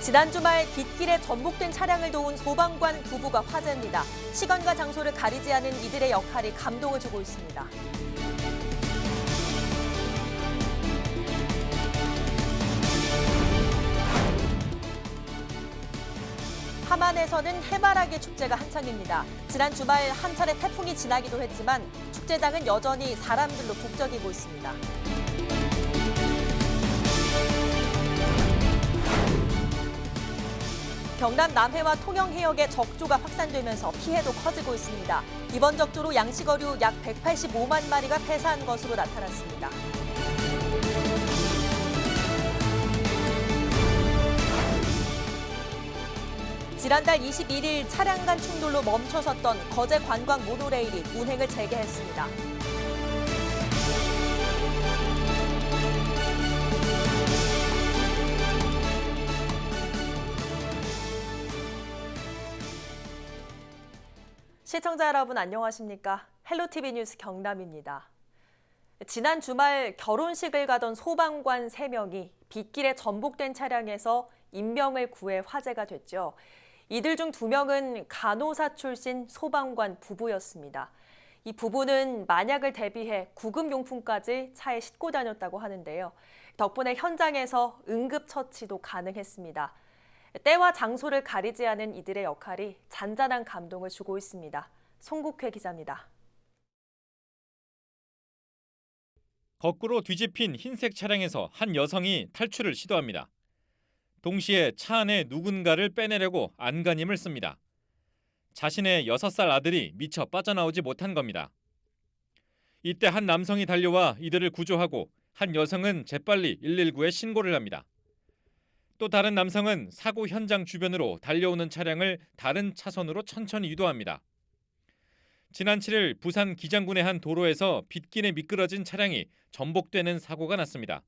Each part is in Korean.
지난 주말 빗길에 전복된 차량을 도운 소방관 부부가 화제입니다. 시간과 장소를 가리지 않은 이들의 역할이 감동을 주고 있습니다. 함안에서는 해바라기 축제가 한창입니다. 지난 주말 한 차례 태풍이 지나기도 했지만 축제장은 여전히 사람들로 북적이고 있습니다. 경남 남해와 통영 해역에 적조가 확산되면서 피해도 커지고 있습니다. 이번 적조로 양식어류 약 185만 마리가 폐사한 것으로 나타났습니다. 지난달 21일 차량 간 충돌로 멈춰섰던 거제 관광 모노레일이 운행을 재개했습니다. 시청자 여러분 안녕하십니까? 헬로티비 뉴스 경남입니다. 지난 주말 결혼식을 가던 소방관 3명이 빗길에 전복된 차량에서 인명을 구해 화제가 됐죠. 이들 중 2명은 간호사 출신 소방관 부부였습니다. 이 부부는 만약을 대비해 구급용품까지 차에 싣고 다녔다고 하는데요. 덕분에 현장에서 응급처치도 가능했습니다. 때와 장소를 가리지 않은 이들의 역할이 잔잔한 감동을 주고 있습니다. 송국회 기자입니다. 거꾸로 뒤집힌 흰색 차량에서 한 여성이 탈출을 시도합니다. 동시에 차 안에 누군가를 빼내려고 안간힘을 씁니다. 자신의 6살 아들이 미처 빠져나오지 못한 겁니다. 이때 한 남성이 달려와 이들을 구조하고 한 여성은 재빨리 119에 신고를 합니다. 또 다른 남성은 사고 현장 주변으로 달려오는 차량을 다른 차선으로 천천히 유도합니다. 지난 7일 부산 기장군의 한 도로에서 빗길에 미끄러진 차량이 전복되는 사고가 났습니다.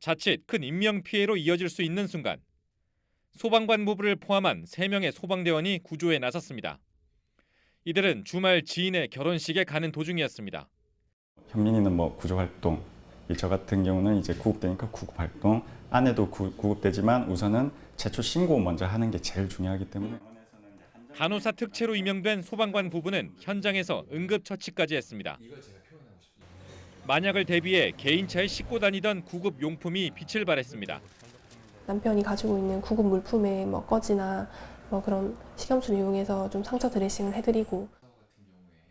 자칫 큰 인명 피해로 이어질 수 있는 순간 소방관 부부를 포함한 3명의 소방대원이 구조에 나섰습니다. 이들은 주말 지인의 결혼식에 가는 도중이었습니다. 현민이는 뭐 구조 활동, 저 같은 경우는 이제 구급되니까 구급 활동, 아내도 구, 구급되지만 우선은 제초 신고 먼저 하는 게 제일 중요하기 때문에 간호사 특채로 임명된 소방관 부부는 현장에서 응급처치까지 했습니다. 만약을 대비해 개인차에 싣고 다니던 구급 용품이 빛을 발했습니다. 남편이 가지고 있는 구급 물품에 뭐 꺼지나 뭐 그런 식염수를 이용해서 좀 상처 드레싱을 해드리고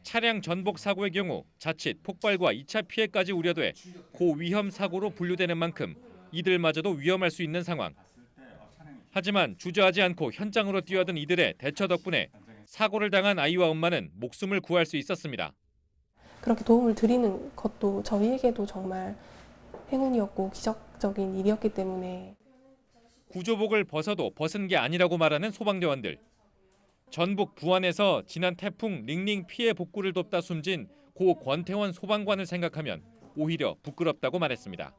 차량 전복 사고의 경우 자칫 폭발과 2차 피해까지 우려돼 고위험 사고로 분류되는 만큼 이들마저도 위험할 수 있는 상황. 하지만 주저하지 않고 현장으로 뛰어든 이들의 대처 덕분에 사고를 당한 아이와 엄마는 목숨을 구할 수 있었습니다. 그렇게 도움을 드리는 것도 저희에게도 정말 행운이었고 기적적인 일이었기 때문에 구조복을 벗어도 벗은 게 아니라고 말하는 소방대원들. 전북 부안에서 지난 태풍 링링 피해 복구를 돕다 숨진 고 권태원 소방관을 생각하면 오히려 부끄럽다고 말했습니다.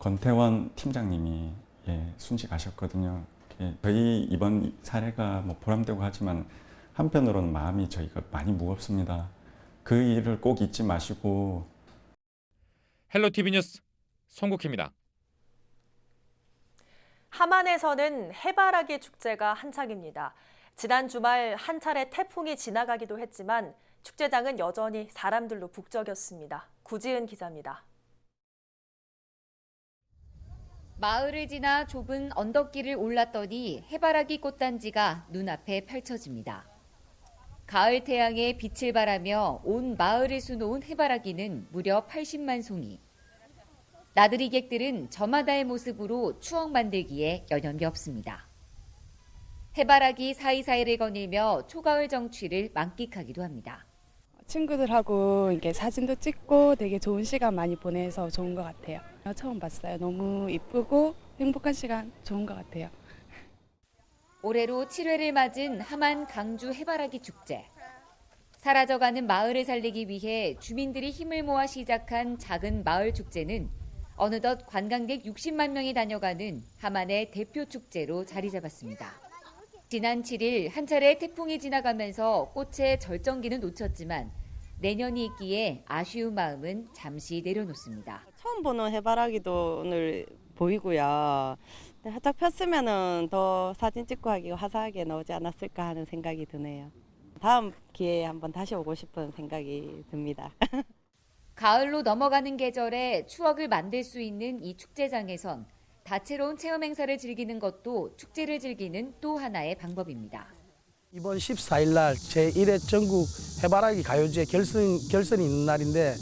권태원 팀장님이 예, 순직하셨거든요. 예, 저희 이번 사례가 뭐 보람되고 하지만 한편으로는 마음이 저희가 많이 무겁습니다. 그 일을 꼭 잊지 마시고 헬로티비 뉴스 송국희입니다. 함안에서는 해바라기 축제가 한창입니다. 지난 주말 한 차례 태풍이 지나가기도 했지만 축제장은 여전히 사람들로 북적였습니다. 구지은 기자입니다. 마을을 지나 좁은 언덕길을 올랐더니 해바라기 꽃단지가 눈앞에 펼쳐집니다. 가을 태양에 빛을 발하며 온 마을을 수놓은 해바라기는 무려 80만 송이. 나들이객들은 저마다의 모습으로 추억 만들기에 여념이 없습니다. 해바라기 사이사이를 거닐며 초가을 정취를 만끽하기도 합니다. 친구들하고 이렇게 사진도 찍고 되게 좋은 시간 많이 보내서 좋은 것 같아요. 처음 봤어요. 너무 이쁘고 행복한 시간 좋은 것 같아요. 올해로 7회를 맞은 함안 강주 해바라기 축제. 사라져가는 마을을 살리기 위해 주민들이 힘을 모아 시작한 작은 마을 축제는 어느덧 관광객 60만 명이 다녀가는 함안의 대표 축제로 자리 잡았습니다. 지난 7일 한 차례 태풍이 지나가면서 꽃의 절정기는 놓쳤지만 내년이 있기에 아쉬운 마음은 잠시 내려놓습니다. 처음 보는 해바라기도 오늘 보이고요. 활짝 폈으면은 더 사진 찍고 하기가 화사하게 나오지 않았을까 하는 생각이 드네요. 다음 기회에 한번 다시 오고 싶은 생각이 듭니다. 가을로 넘어가는 계절에 추억을 만들 수 있는 이 축제장에선 다채로운 체험 행사를 즐기는 것도 축제를 즐기는 또 하나의 방법입니다. 이번 14일 날 제1회 전국 해바라기 가요제 결선, 결선이 있는 날인데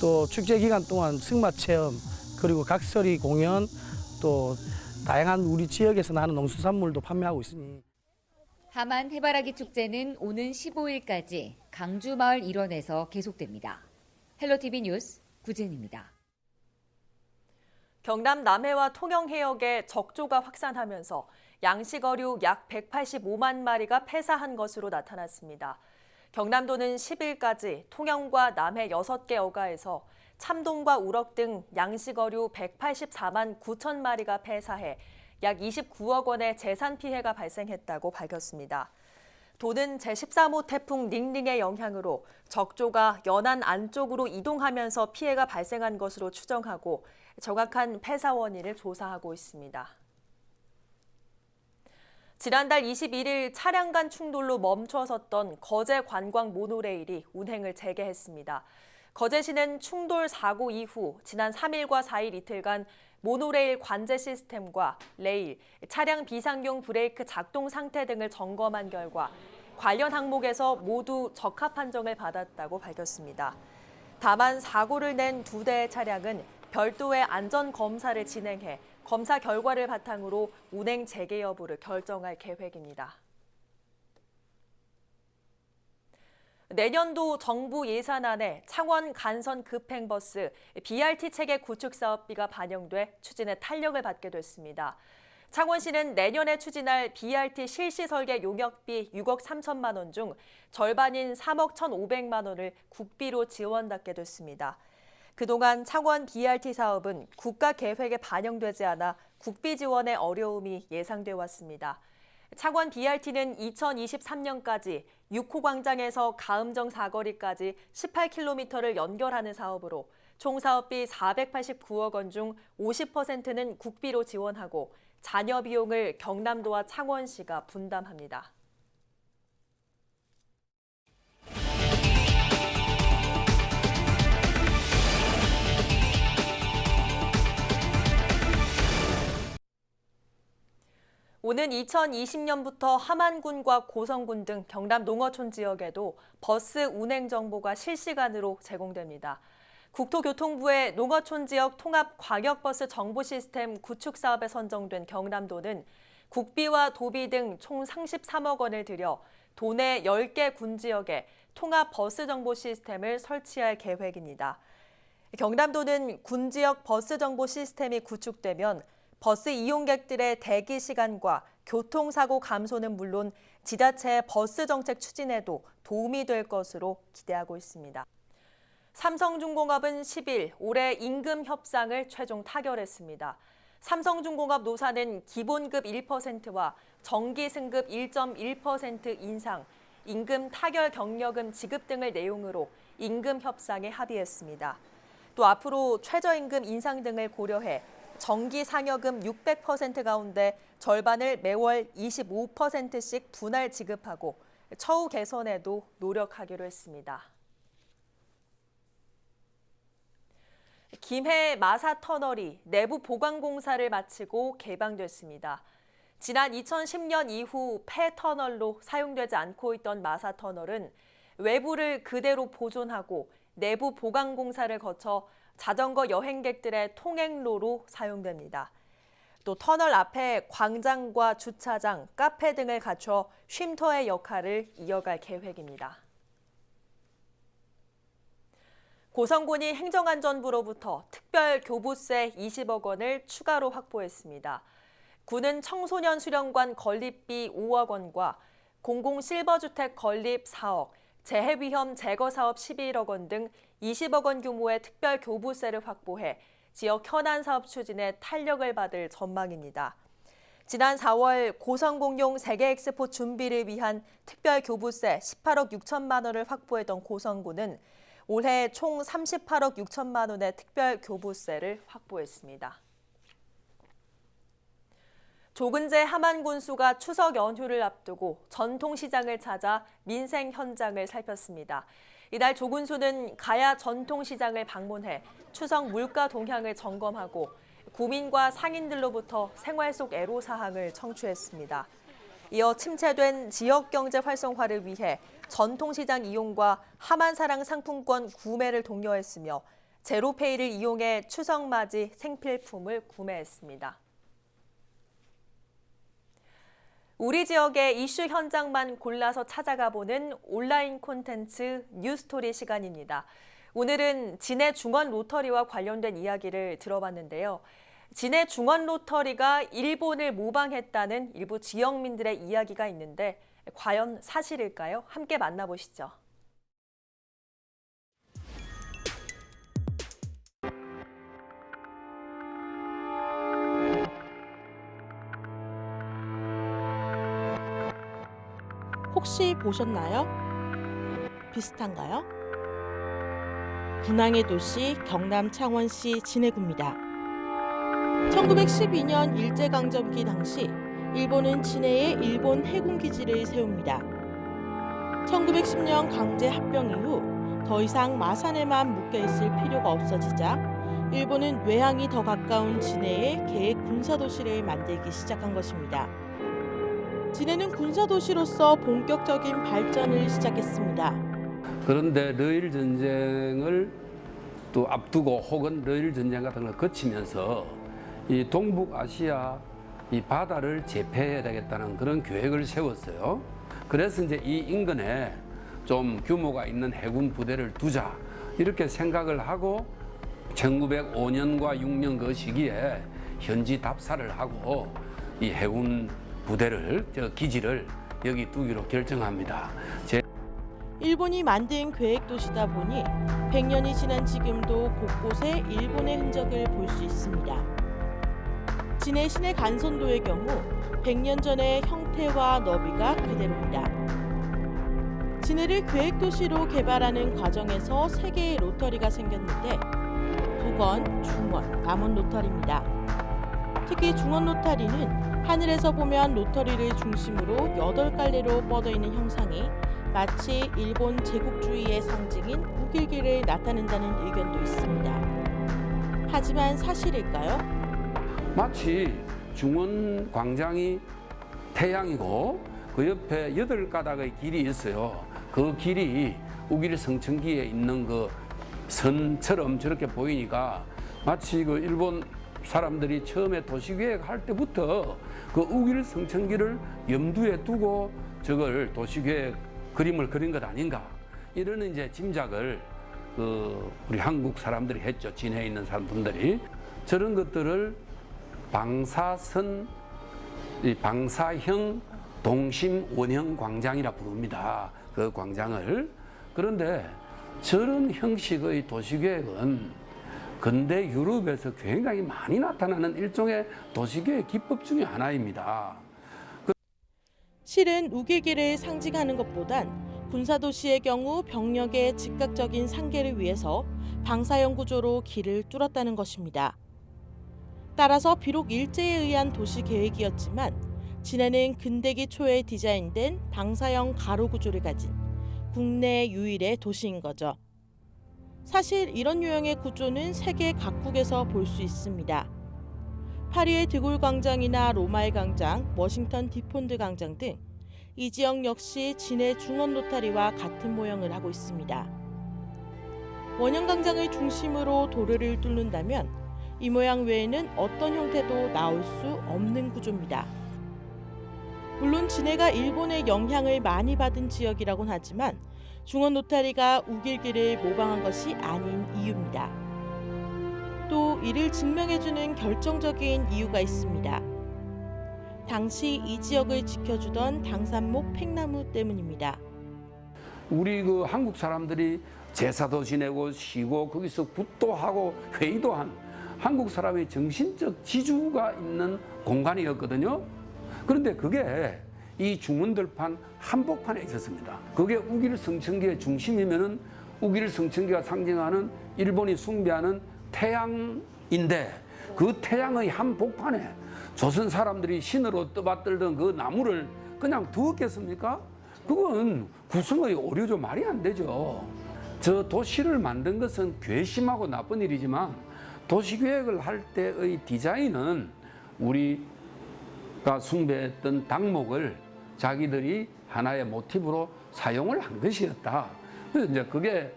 또 축제 기간 동안 승마 체험 그리고 각설이 공연 또 다양한 우리 지역에서 나는 농수산물도 판매하고 있으니 하만 해바라기 축제는 오는 15일까지 강주 마을 일원에서 계속됩니다. 헬로티비 뉴스 구진입니다. 경남 남해와 통영 해역에 적조가 확산하면서 양식어류 약 185만 마리가 폐사한 것으로 나타났습니다. 경남도는 10일까지 통영과 남해 6개 어가에서 참돔과 우럭 등 양식어류 184만 9천 마리가 폐사해 약 29억 원의 재산 피해가 발생했다고 밝혔습니다. 도는 제13호 태풍 닝닝의 영향으로 적조가 연안 안쪽으로 이동하면서 피해가 발생한 것으로 추정하고 정확한 폐사 원인을 조사하고 있습니다. 지난달 21일 차량 간 충돌로 멈춰섰던 거제 관광 모노레일이 운행을 재개했습니다. 거제시는 충돌 사고 이후 지난 3일과 4일 이틀간 모노레일 관제 시스템과 레일, 차량 비상용 브레이크 작동 상태 등을 점검한 결과 관련 항목에서 모두 적합 판정을 받았다고 밝혔습니다. 다만 사고를 낸 두 대의 차량은 별도의 안전 검사를 진행해 검사 결과를 바탕으로 운행 재개 여부를 결정할 계획입니다. 내년도 정부 예산안에 창원 간선 급행버스 BRT 체계 구축 사업비가 반영돼 추진에 탄력을 받게 됐습니다. 창원시는 내년에 추진할 BRT 실시 설계 용역비 6억 3천만 원 중 절반인 3억 1,500만 원을 국비로 지원받게 됐습니다. 그동안 창원 BRT 사업은 국가 계획에 반영되지 않아 국비 지원의 어려움이 예상돼 왔습니다. 창원 BRT는 2023년까지 6호 광장에서 가음정 사거리까지 18km를 연결하는 사업으로 총 사업비 489억 원 중 50%는 국비로 지원하고 잔여 비용을 경남도와 창원시가 분담합니다. 오는 2020년부터 함안군과 고성군 등 경남 농어촌 지역에도 버스 운행 정보가 실시간으로 제공됩니다. 국토교통부의 농어촌 지역 통합 광역버스 정보 시스템 구축 사업에 선정된 경남도는 국비와 도비 등 총 33억 원을 들여 도내 10개 군 지역에 통합 버스 정보 시스템을 설치할 계획입니다. 경남도는 군 지역 버스 정보 시스템이 구축되면 버스 이용객들의 대기 시간과 교통사고 감소는 물론 지자체의 버스 정책 추진에도 도움이 될 것으로 기대하고 있습니다. 삼성중공업은 10일 올해 임금 협상을 최종 타결했습니다. 삼성중공업 노사는 기본급 1%와 정기 승급 1.1% 인상, 임금 타결 경력금 지급 등을 내용으로 임금 협상에 합의했습니다. 또 앞으로 최저임금 인상 등을 고려해 정기 상여금 600% 가운데 절반을 매월 25%씩 분할 지급하고 처우 개선에도 노력하기로 했습니다. 김해 마사 터널이 내부 보강 공사를 마치고 개방됐습니다. 지난 2010년 이후 폐 터널로 사용되지 않고 있던 마사 터널은 외부를 그대로 보존하고 내부 보강 공사를 거쳐 자전거 여행객들의 통행로로 사용됩니다. 또 터널 앞에 광장과 주차장, 카페 등을 갖춰 쉼터의 역할을 이어갈 계획입니다. 고성군이 행정안전부로부터 특별 교부세 20억 원을 추가로 확보했습니다. 군은 청소년 수련관 건립비 5억 원과 공공 실버주택 건립 4억, 재해위험 제거 사업 11억 원 등 20억 원 규모의 특별 교부세를 확보해 지역 현안 사업 추진에 탄력을 받을 전망입니다. 지난 4월 고성공용 세계 엑스포 준비를 위한 특별 교부세 18억 6천만 원을 확보했던 고성군은 올해 총 38억 6천만 원의 특별 교부세를 확보했습니다. 조근재 하만 군수가 추석 연휴를 앞두고 전통시장을 찾아 민생 현장을 살폈습니다. 이날 조 군수는 가야 전통시장을 방문해 추석 물가 동향을 점검하고 구민과 상인들로부터 생활 속 애로사항을 청취했습니다. 이어 침체된 지역 경제 활성화를 위해 전통시장 이용과 하만사랑 상품권 구매를 독려했으며 제로페이를 이용해 추석 맞이 생필품을 구매했습니다. 우리 지역의 이슈 현장만 골라서 찾아가 보는 온라인 콘텐츠 뉴스토리 시간입니다. 오늘은 진해 중원 로터리와 관련된 이야기를 들어봤는데요. 진해 중원 로터리가 일본을 모방했다는 일부 지역민들의 이야기가 있는데 과연 사실일까요? 함께 만나보시죠. 혹시 보셨나요? 비슷한가요? 분황의 도시 경남 창원시 진해구입니다. 1912년 일제강점기 당시 일본은 진해에 일본 해군 기지를 세웁니다. 1910년 강제 합병 이후 더 이상 마산에만 묶여 있을 필요가 없어지자 일본은 외항이 더 가까운 진해에 계획 군사 도시를 만들기 시작한 것입니다. 진해는 군사 도시로서 본격적인 발전을 시작했습니다. 그런데 러일 전쟁을 또 앞두고 혹은 러일 전쟁 같은 걸 거치면서 이 동북아시아 이 바다를 제패해야 되겠다는 그런 계획을 세웠어요. 그래서 이제 이 인근에 좀 규모가 있는 해군 부대를 두자 이렇게 생각을 하고 1905년과 6년 그 시기에 현지 답사를 하고 이 해군 부대를 저 기지를 여기 두기로 결정합니다. 제 일본이 만든 계획 도시다 보니 100년이 지난 지금도 곳곳에 일본의 흔적을 볼 수 있습니다. 진해 시내 간선도의 경우 100년 전의 형태와 너비가 그대로입니다. 진해를 계획 도시로 개발하는 과정에서 세 개의 로터리가 생겼는데 북원, 중원, 남원 로터리입니다. 특히 중원 로터리는 하늘에서 보면 로터리를 중심으로 8갈래로 뻗어 있는 형상이 마치 일본 제국주의의 상징인 우길기를 나타낸다는 의견도 있습니다. 하지만 사실일까요? 마치 중원 광장이 태양이고 그 옆에 여덟 가닥의 길이 있어요. 그 길이 우길 성천기에 있는 그 선처럼 저렇게 보이니까 마치 그 일본 사람들이 처음에 도시계획 할 때부터 그 우길 성천기를 염두에 두고 저걸 도시계획 그림을 그린 것 아닌가. 이런 이제 짐작을 그 우리 한국 사람들이 했죠. 진해에 있는 사람분들이. 저런 것들을 방사선 이 방사형 동심 원형 광장이라 부릅니다. 그 광장을. 그런데 저런 형식의 도시계획은 근대 유럽에서 굉장히 많이 나타나는 일종의 도시계획 기법 중의 하나입니다. 실은 우길기를 상징하는 것보단 군사도시의 경우 병력의 즉각적인 상계를 위해서 방사형 구조로 길을 뚫었다는 것입니다. 따라서 비록 일제에 의한 도시 계획이었지만 진해는 근대기 초에 디자인된 방사형 가로 구조를 가진 국내 유일의 도시인 거죠. 사실 이런 유형의 구조는 세계 각국에서 볼 수 있습니다. 파리의 드골 광장이나 로마의 광장, 워싱턴 디폰드 광장 등 이 지역 역시 진해 중원 로타리와 같은 모형을 하고 있습니다. 원형 광장을 중심으로 도로를 뚫는다면 이 모양 외에는 어떤 형태도 나올 수 없는 구조입니다. 물론 진해가 일본의 영향을 많이 받은 지역이라곤 하지만 중원 로타리가 우길기를 모방한 것이 아닌 이유입니다. 또 이를 증명해주는 결정적인 이유가 있습니다. 당시 이 지역을 지켜주던 당산목 팽나무 때문입니다. 우리 그 한국 사람들이 제사도 지내고 쉬고 거기서 굿도 하고 회의도 한 한국 사람의 정신적 지주가 있는 공간이었거든요. 그런데 그게 이 중원들판 한복판에 있었습니다. 그게 우길 성천기의 중심이면은 우길 성천기가 상징하는 일본이 숭배하는 태양인데 그 태양의 한복판에 조선 사람들이 신으로 떠받들던 그 나무를 그냥 두었겠습니까? 그건 구성의 오류죠. 말이 안 되죠. 저 도시를 만든 것은 괘씸하고 나쁜 일이지만 도시 계획을 할 때의 디자인은 우리가 숭배했던 당목을 자기들이 하나의 모티브로 사용을 한 것이었다. 그래서 이제 그게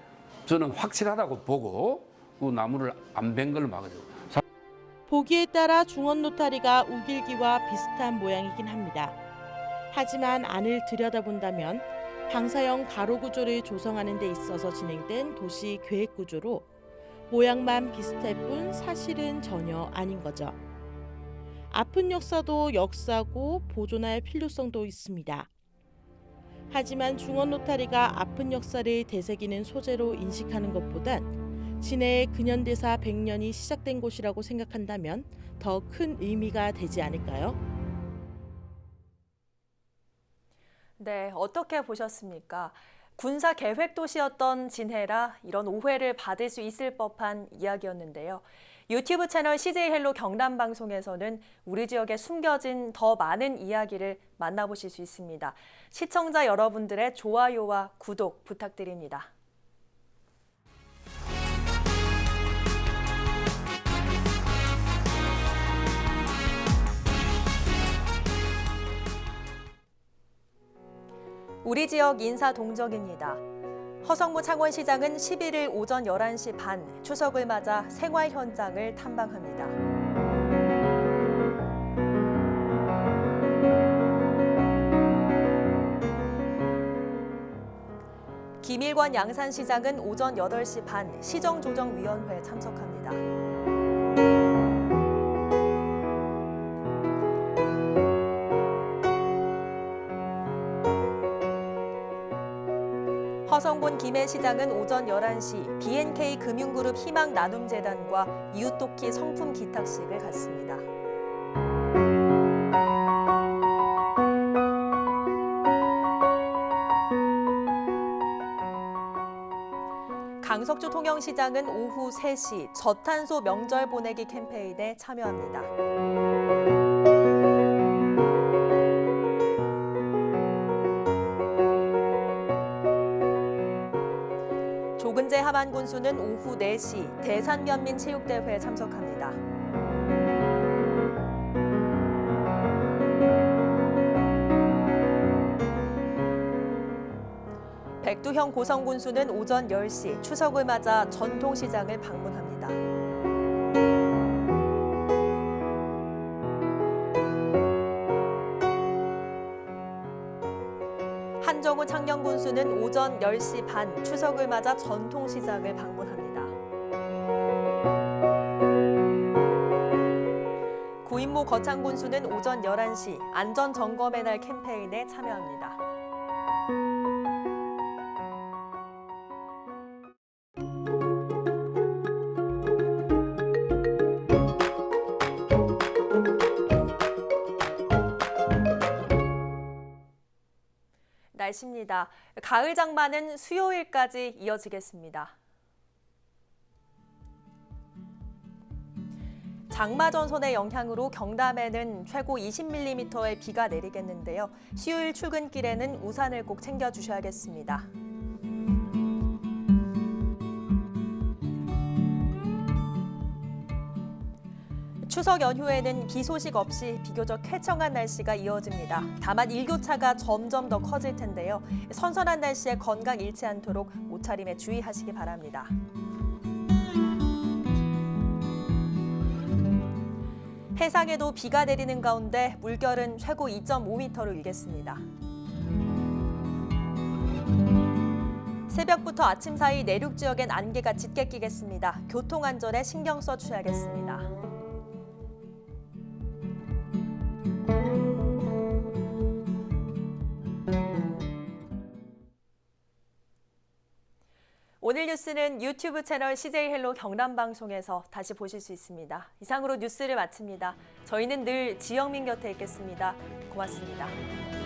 저는 확실하다고 보고 그 나무를 안벤 걸로 막아줘. 보기에 따라 중원 노타리가 우길기와 비슷한 모양이긴 합니다. 하지만 안을 들여다본다면 방사형 가로 구조를 조성하는 데 있어서 진행된 도시 계획 구조로 모양만 비슷할 뿐 사실은 전혀 아닌 거죠. 아픈 역사도 역사고 보존할 필요성도 있습니다. 하지만 중원 노타리가 아픈 역사를 되새기는 소재로 인식하는 것보단 진해의 근현대사 100년이 시작된 곳이라고 생각한다면 더 큰 의미가 되지 않을까요? 네, 어떻게 보셨습니까? 군사 계획 도시였던 진해라 이런 오해를 받을 수 있을 법한 이야기였는데요. 유튜브 채널 CJ 헬로 경남 방송에서는 우리 지역에 숨겨진 더 많은 이야기를 만나보실 수 있습니다. 시청자 여러분들의 좋아요와 구독 부탁드립니다. 우리 지역 인사 동정입니다. 허성무 창원시장은 11일 오전 11시 반 추석을 맞아 생활 현장을 탐방합니다. 김일권 양산시장은 오전 8시 반 시정조정위원회에 참석합니다. 허성곤 김해시장은 오전 11시 BNK 금융그룹 희망 나눔재단과 이웃돕기 성품 기탁식을 갖습니다. 강석주 통영시장은 오후 3시 저탄소 명절 보내기 캠페인에 참여합니다. 하만 군수는 오후 4시 대산면민 체육대회에 참석합니다. 백두형 고성 군수는 오전 10시 추석을 맞아 전통시장을 방문합니다. 한정우 창녕군수는 오전 10시 반 추석을 맞아 전통시장을 방문합니다. 구인모 거창 군수는 오전 11시 안전점검의 날 캠페인에 참여합니다. 날씨입니다. 가을 장마는 수요일까지 이어지겠습니다. 장마 전선의 영향으로 경남에는 최고 20mm의 비가 내리겠는데요. 수요일 출근길에는 우산을 꼭 챙겨 주셔야겠습니다. 추석 연휴에는 비 소식 없이 비교적 쾌청한 날씨가 이어집니다. 다만 일교차가 점점 더 커질 텐데요. 선선한 날씨에 건강 잃지 않도록 옷차림에 주의하시기 바랍니다. 해상에도 비가 내리는 가운데 물결은 최고 2.5m로 일겠습니다. 새벽부터 아침 사이 내륙 지역엔 안개가 짙게 끼겠습니다. 교통 안전에 신경 써 주셔야겠습니다. 오늘 뉴스는 유튜브 채널 CJ 헬로 경남 방송에서 다시 보실 수 있습니다. 이상으로 뉴스를 마칩니다. 저희는 늘 지영민 곁에 있겠습니다. 고맙습니다.